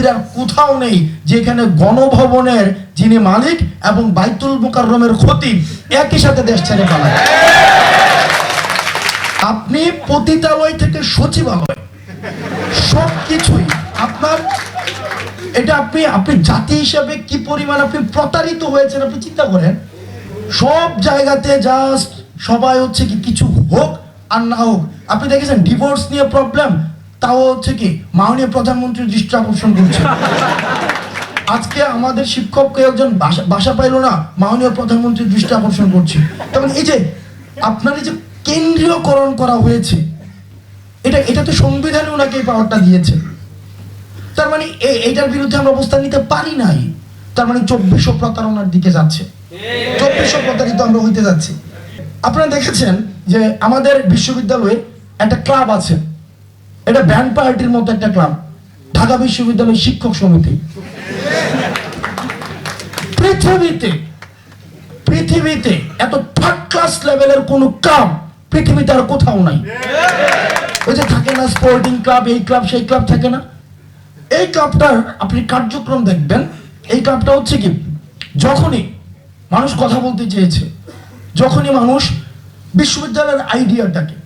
পৃথিবীর আর কোথাও নেই যেখানে গণভবনের যিনি মালিক এবং বাইতুল মুকাররমের খতিব একই সাথে দেশ ছেড়ে পালায়। আপনি পতিতালয় থেকে সচিবালয়। সব কিছুই আপনার, এটা আপনি আপনি জাতি হিসাবে কি পরিমাণ আপনি প্রতারিত হয়েছেন আপনি চিন্তা করেন? সব জায়গাতে জাস্ট সবাই হচ্ছে কি কিছু হোক আর না হোক। আপনি দেখেছেন ডিভোর্স নিয়ে প্রবলেম তাও হচ্ছে কি, মাননীয় প্রধানমন্ত্রীর দৃষ্টি আকর্ষণ করছে আজকে আমাদের শিক্ষককে একজন বাসা বাসা পাইলো না, মাননীয় প্রধানমন্ত্রীর দৃষ্টি আকর্ষণ করছে তখন এই যে আপনার এই যে কেন্দ্রীয়করণ করা হয়েছে, এটা এটা তো সংবিধানে ওনাকে এই পাওয়ারটা দিয়েছে। তার মানে এইটার বিরুদ্ধে আমরা অবস্থান নিতে পারি নাই। তার মানে চব্বিশশো প্রতারণার দিকে যাচ্ছে। চব্বিশশো প্রতারিত আমরা হইতে যাচ্ছি। আপনারা দেখেছেন যে আমাদের বিশ্ববিদ্যালয়ে একটা ক্লাব আছে। এটা ব্যান্ড পার্টির মতো একটা ক্লাব ঢাকা বিশ্ববিদ্যালয় শিক্ষক সমিতি। পৃথিবীতে পৃথিবীতে এত থার্ড ক্লাস লেভেলের কোনো ক্লাব পৃথিবীতে আর কোথাও নাই। ওই যে থাকে না স্পোর্টিং ক্লাব এই ক্লাব সেই ক্লাব থাকে না। এই ক্লাবটার আপনি কার্যক্রম দেখবেন, এই ক্লাবটা হচ্ছে কি, যখনই মানুষ কথা বলতে চেয়েছে, যখনই মানুষ বিশ্ববিদ্যালয়ের আইডিয়াটাকে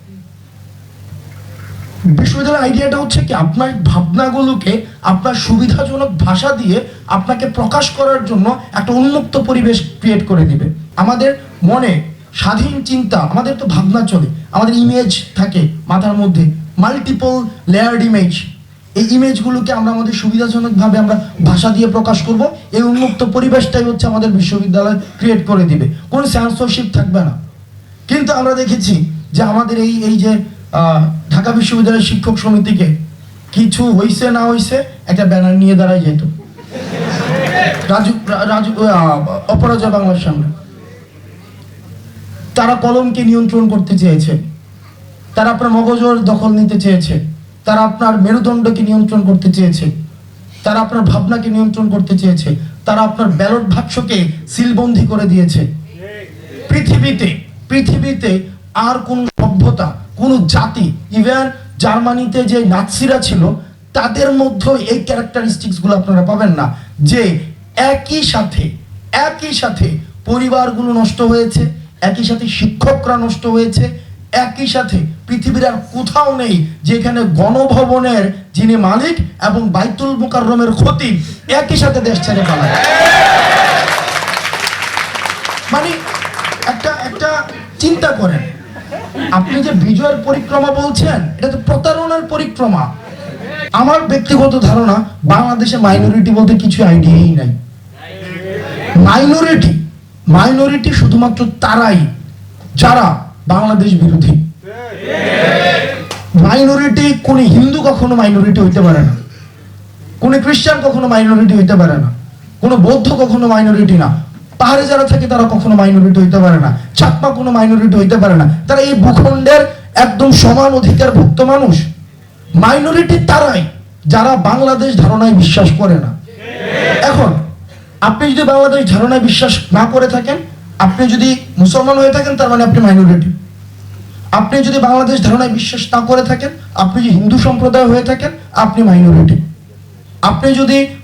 বিশ্ববিদ্যালয়ের আইডিয়াটা হচ্ছে কি, আপনার ভাবনাগুলোকে, আপনার সুবিধাজনক ভাষা দিয়ে আপনাকে প্রকাশ করার জন্য একটা উন্মুক্ত পরিবেশ ক্রিয়েট করে দিবে। আমাদের মনে স্বাধীন চিন্তা, আমাদের তো ভাবনা চলে, আমাদের ইমেজ থাকে মাথার মধ্যে মাল্টিপল লেয়ার্ড ইমেজ এই ইমেজগুলোকে আমরা আমাদের সুবিধাজনকভাবে আমরা ভাষা দিয়ে প্রকাশ করব, এই উন্মুক্ত পরিবেশটাই হচ্ছে আমাদের বিশ্ববিদ্যালয় ক্রিয়েট করে দিবে। কোনো সেন্সরশিপ থাকবে না। কিন্তু আমরা দেখেছি যে আমাদের এই এই যে ঢাকা বিশ্ববিদ্যালয়ের শিক্ষক সমিতিকে কিছু হইছে না হইছে একটা ব্যানার নিয়ে দাঁড়ায় যেত। রাজু রাজু অপরাজয় বাংলার সামনে। তারা কলমকে নিয়ন্ত্রণ করতে চেয়েছে। তারা আপনার মগজর দখল নিতে চেয়েছে। তারা আপনার মেরুদণ্ডকে নিয়ন্ত্রণ করতে চেয়েছে। তারা আপনার ভাবনাকে নিয়ন্ত্রণ করতে চেয়েছে। তারা আপনার ব্যালট বাক্সকে সিলবন্দি করে দিয়েছে। পৃথিবীতে পৃথিবীতে আর কোন সভ্যতা কোন জাতি ইভেন জার্মানিতে যে নাৎসিরা ছিল, তাদের মধ্যে এই ক্যারেক্টারিস্টিক্সগুলো আপনারা পাবেন না। যে একই সাথে একই সাথে পরিবারগুলো নষ্ট হয়েছে, একই সাথে শিক্ষকরা নষ্ট হয়েছে, একই সাথে পৃথিবীর আর কোথাও নেই যেখানে গণভবনের যিনি মালিক এবং বাইতুল মুকাররমের ক্ষতি একই সাথে দেশ ছেড়ে পালায়। মানে একটা একটা চিন্তা করেন আপনি যে বিজয়ের পরিক্রমা বলছেন, এটা তো প্রতারণার পরিক্রমা। আমার ব্যক্তিগত ধারণা, বাংলাদেশে মাইনরিটি বলতে কিছু আইডিয়াই নাই। মাইনরিটি মাইনরিটি শুধুমাত্র তারাই, যারা বাংলাদেশ বিরোধী। মাইনরিটি কোন হিন্দু কখনো মাইনরিটি হইতে পারে না। কোন খ্রিস্টান কখনো মাইনরিটি হইতে পারে না। কোন বৌদ্ধ কখনো মাইনরিটি না। পাহাড়ে যারা থাকে তারা কখনো মাইনরিটি হইতে পারে না। চাকমা কোনো মাইনরিটি হইতে পারে না। তারা এই ভূখণ্ডের একদম সমান অধিকারভুক্ত মানুষ। মাইনরিটি তারাই, যারা বাংলাদেশ ধারণায় বিশ্বাস করে না। এখন, আপনি যদি বাংলাদেশ ধারণায় বিশ্বাস না করে থাকেন, আপনি যদি মুসলমান হয়ে থাকেন, তার মানে আপনি মাইনরিটি আপনি যদি বাংলাদেশ ধারণায় বিশ্বাস না করে থাকেন, আপনি যদি হিন্দু সম্প্রদায় হয়ে থাকেন, আপনি মাইনরিটি আপনি যদি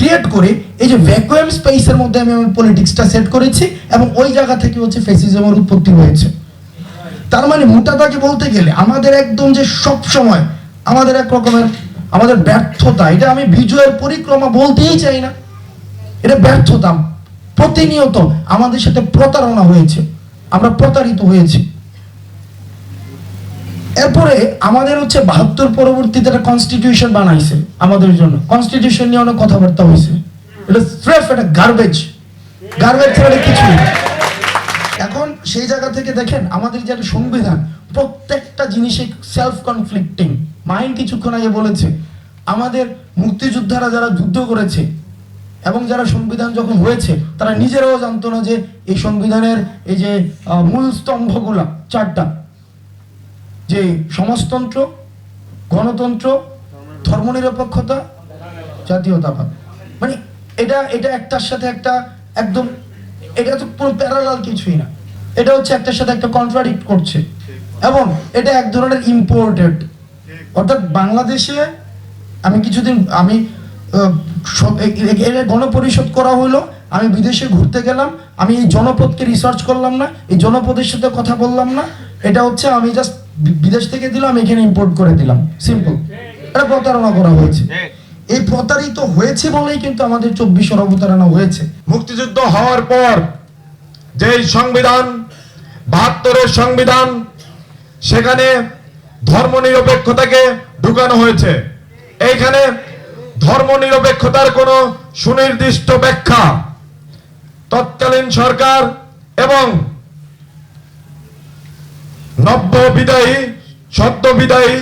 create করে এই যে ভ্যাকুয়াম স্পেসের মধ্যে আমি আমার পলিটিক্সটা সেট করেছি এবং ওই জায়গা থেকে হচ্ছে ফেসিজমের উৎপত্তি হয়েছে। তার মানে মোটা দাগে বলতে গেলে আমাদের একদম যে সব সময় আমাদের এক রকমের আমাদের ব্যর্থতা, এটা আমি বিজয়ের পরিক্রমা বলতেই চাই না। এটা ব্যর্থতা, প্রতিনিয়ত আমাদের সাথে প্রতারণা হয়েছে, আমরা প্রতারিত হয়েছি। এরপরে আমাদের হচ্ছে বাহাত্তর পরবর্তীতে একটা কনস্টিটিউশন বানাইছে আমাদের জন্য। কনস্টিটিউশন নিয়ে অনেক কথাবার্তা হয়েছে। এটা স্রেফ একটা গার্বেজ গার্বেজ ছাড়া এটা না। এখন সেই জায়গা থেকে দেখেন, আমাদের যে একটা সংবিধান, প্রত্যেকটা জিনিসে সেলফ কনফ্লিক্টিং মাইন্ড কিছুক্ষণ আগে বলেছে, আমাদের মুক্তিযোদ্ধারা যারা যুদ্ধ করেছে এবং যারা সংবিধান যখন হয়েছে, তারা নিজেরাও জানতো না যে এই সংবিধানের এই যে মূল স্তম্ভগুলা, চারটা যে সমাজতন্ত্র, গণতন্ত্র, ধর্মনিরপেক্ষতা, জাতীয়তাবাদ। মানে এটা এটা একটার সাথে একটা একদম, এটা তো পুরো প্যারালাল কিছুই না। এটা হচ্ছে একটার সাথে একটা কন্ট্রাডিক্ট করছে। এবং এটা এক ধরনের ইম্পোর্টেড অর্থাৎ বাংলাদেশে আমি কিছুদিন, আমি গণপরিষদ করা হলো আমি বিদেশে ঘুরতে গেলাম, আমি এই জনপদকে রিসার্চ করলাম না, এই জনপদের সাথে কথা বললাম না। এটা হচ্ছে আমি জাস্ট বিদেশ থেকে দিলাম এখানে ইম্পোর্ট করে দিলাম। সিম্পল এটা প্রতারণা করা হয়েছে। এই প্রতারিত হয়েছে বলেই কিন্তু আমাদের চব্বিশের অবতারণা হয়েছে। মুক্তিযুদ্ধ হওয়ার পর যে সংবিধান বাহাত্তরের সংবিধান সেখানে ধর্মনিরপেক্ষতাকে ঢুকানো হয়েছে। এইখানে ধর্মনিরপেক্ষতার কোনো সুনির্দিষ্ট ব্যাখ্যা তৎকালীন সরকার এবং নব্য বিদায়ী, সদ্য বিদায়ী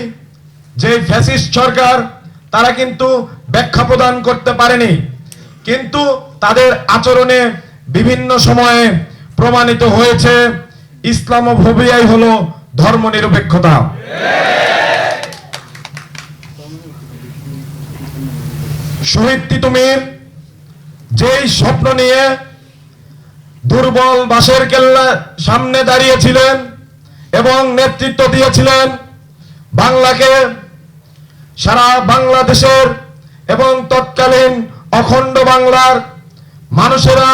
যে ফ্যাসিস্ট সরকার, তারা কিন্তু ব্যাখ্যা প্রদান করতে পারেনি। কিন্তু তাদের আচরণে বিভিন্ন সময়ে প্রমাণিত হয়েছে, ইসলামোফোবিয়াই হলো ধর্মনিরপেক্ষতা। শহীদ তিতুমির, যেই স্বপ্ন নিয়ে দুর্বল বাসের কেল্লা সামনে দাঁড়িয়েছিলেন এবং নেতৃত্ব দিয়েছিলেন বাংলাকে সারা বাংলাদেশের এবং তৎকালীন অখণ্ড বাংলার মানুষেরা,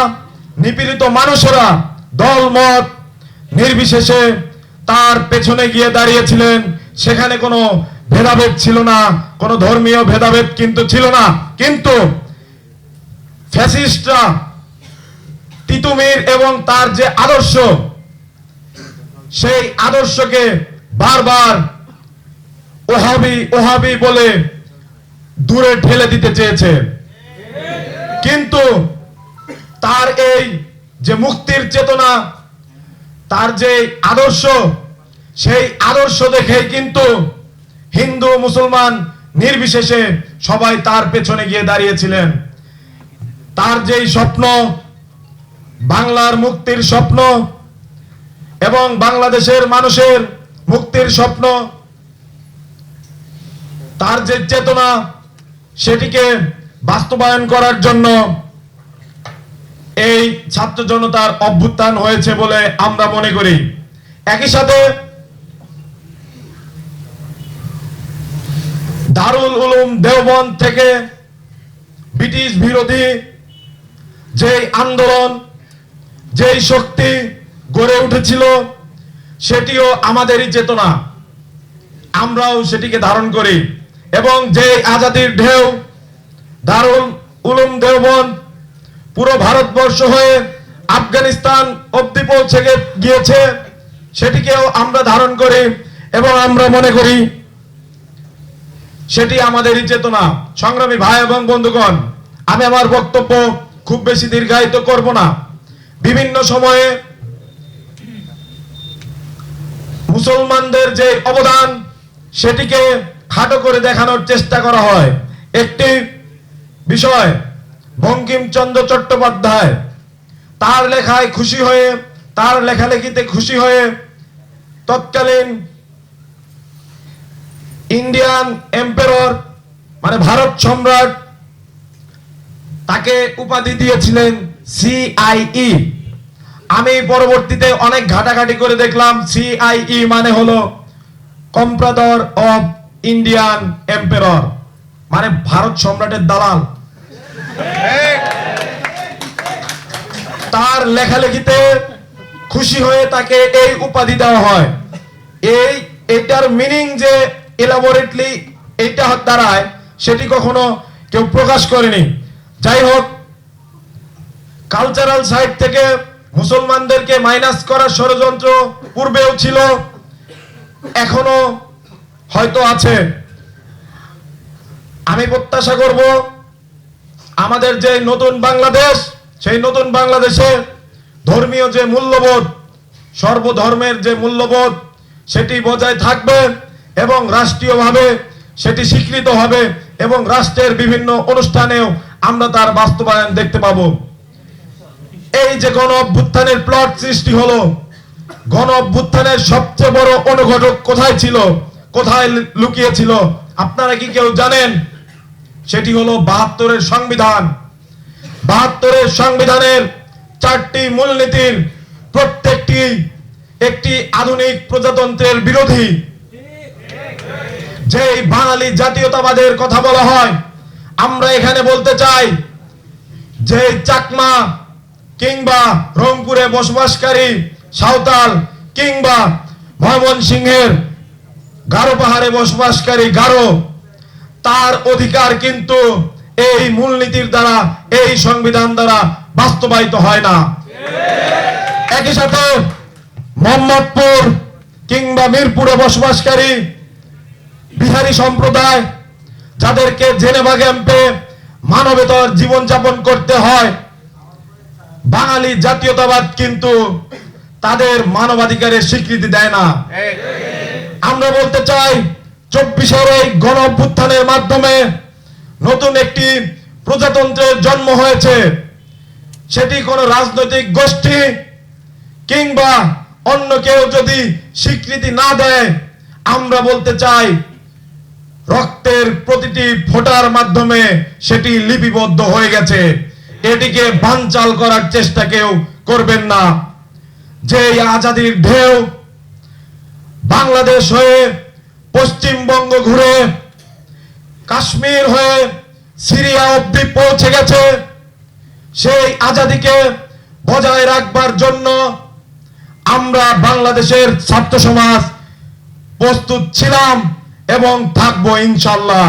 নিপীড়িত মানুষেরা দলমত নির্বিশেষে তার পেছনে গিয়ে দাঁড়িয়েছিলেন। সেখানে কোনো ভেদাভেদ ছিল না, কোনো ধর্মীয় ভেদাভেদ কিন্তু ছিল না। কিন্তু ফ্যাসিস্টরা তিতুমির এবং তার যে আদর্শ সেই আদর্শকে বারবার ওহাবি ওহাবি বলে দূরে ঠেলে দিতে চেয়েছে। কিন্তু তার এই যে মুক্তির চেতনা, তার যে আদর্শ, সেই আদর্শ দেখেই কিন্তু হিন্দু, মুসলমান নির্বিশেষে সবাই তার পেছনে গিয়ে দাঁড়িয়েছিলেন। তার যেই স্বপ্ন, বাংলার মুক্তির স্বপ্ন এবং বাংলাদেশের মানুষের মুক্তির স্বপ্ন, তার যে চেতনা, সেটিকে বাস্তবায়ন করার জন্য এই ছাত্র জনতার অভ্যুত্থান হয়েছে বলে আমরা মনে করি। একই সাথে দারুল উলুম দেওবন্দ থেকে ব্রিটিশ বিরোধী যে আন্দোলন, যেই শক্তি গড়ে উঠেছিল, সেটিও আমাদেরই চেতনা। আমরাও সেটিকে ধারণ করি এবং যে আজাদির ঢেউ, দারুল উলুম দেওবন পুরো ভারতবর্ষ হয়ে আফগানিস্তান অব্দি পৌঁছে গিয়েছে, সেটিকেও আমরা ধারণ করি এবং আমরা মনে করি সেটি আমাদেরই চেতনা। সংগ্রামী ভাই এবং বন্ধুগণ, আমি আমার বক্তব্য খুব বেশি দীর্ঘায়িত করব না। বিভিন্ন সময়ে মুসলমানদের যে অবদান, সেটিকে খাটো করে দেখানোর চেষ্টা করা হয়। একটি বিষয়, বঙ্কিমচন্দ্র চট্টোপাধ্যায়, তার লেখায় খুশি হয়ে, তার লেখালেখিতে খুশি হয়ে তৎকালীন ইন্ডিয়ান এম্পেরর মানে ভারত সম্রাট, তাকে উপাধি দিয়েছিলেন সিআইই আমি পরবর্তীতে অনেক ঘাটাঘাটি করে দেখলাম সিআইই মানে হলো কম্প্রাদর অফ ইন্ডিয়ান এম্পেরর মানে ভারত সম্রাটের দালাল। তার লেখালেখিতে খুশি হয়ে তাকে এই উপাধি দেওয়া হয়। এই, এটার মিনিং যে এলাবোরেটলি এইটা দাঁড়ায়, সেটি কখনো কেউ প্রকাশ করেনি। যাই হোক কালচারাল সাইড থেকে মুসলমানদেরকে মাইনাস করার ষড়যন্ত্র পূর্বেও ছিল এখনও হয়তো আছে। আমি প্রত্যাশা করব, আমাদের যে নতুন বাংলাদেশ, সেই নতুন বাংলাদেশে ধর্মীয় যে মূল্যবোধ, সর্বধর্মের যে মূল্যবোধ, সেটি বজায় থাকবে এবং রাষ্ট্রীয়ভাবে সেটি স্বীকৃত হবে এবং রাষ্ট্রের বিভিন্ন অনুষ্ঠানেও আমরা তার বাস্তবায়ন দেখতে পাবো। এই যে গণ অভ্যুত্থানের প্লট সৃষ্টি হলো গণ অভ্যুত্থানের সবচেয়ে বড় অনুঘটক কোথায় ছিল, কোথায় লু- লুকিয়ে ছিল আপনারা কি কেউ জানেন? সেটি হলো বাহাত্তরের সংবিধান। বাহাত্তরের সংবিধানের চারটি মূলনীতির প্রত্যেকটি একটি আধুনিক প্রজাতন্ত্রের বিরোধী। যে বাঙালি জাতীয়তাবাদের কথা বলা হয়, আমরা এখানে বলতে চাই যে চাকমা কিংবা রংপুরে বসবাসকারী সাঁওতাল কিংবা ময়মনসিংহের গারো পাহাড়ে বসবাসকারী গারো, তার অধিকার কিন্তু এই মূলনীতির দ্বারা, এই সংবিধান দ্বারা বাস্তবায়িত হয় না। একই সাথে মোহাম্মদপুর কিংবা মিরপুরে বসবাসকারী বিহারি সম্প্রদায়, যাদেরকে জেনেভা ক্যাম্পে মানবেতর জীবনযাপন করতে হয় বাঙালি জাতীয়তাবাদ কিন্তু তাদের মানবাধিকারের স্বীকৃতি দেয় না। আমরা বলতে চাই চব্বিশের এই গণ অভ্যুত্থানের মাধ্যমে নতুন একটি প্রজাতন্ত্রের জন্ম হয়েছে। সেটি কোন রাজনৈতিক গোষ্ঠী কিংবা অন্য কেউ যদি স্বীকৃতি না দেয় আমরা বলতে চাই রক্তের প্রতিটি ফোটার মাধ্যমে সেটি লিপিবদ্ধ হয়ে গেছে। এটিকে বানচাল করার চেষ্টা কেউ করবেন না। যে আজাদির ঢেউ বাংলাদেশ হয়ে পশ্চিমবঙ্গ ঘুরে, কাশ্মীর হয়ে সিরিয়া অব্দি পৌঁছে গেছে, সেই আজাদিকে বজায় রাখবার জন্য আমরা বাংলাদেশের ছাত্র সমাজ প্রস্তুত ছিলাম এবং থাকব ইনশাল্লাহ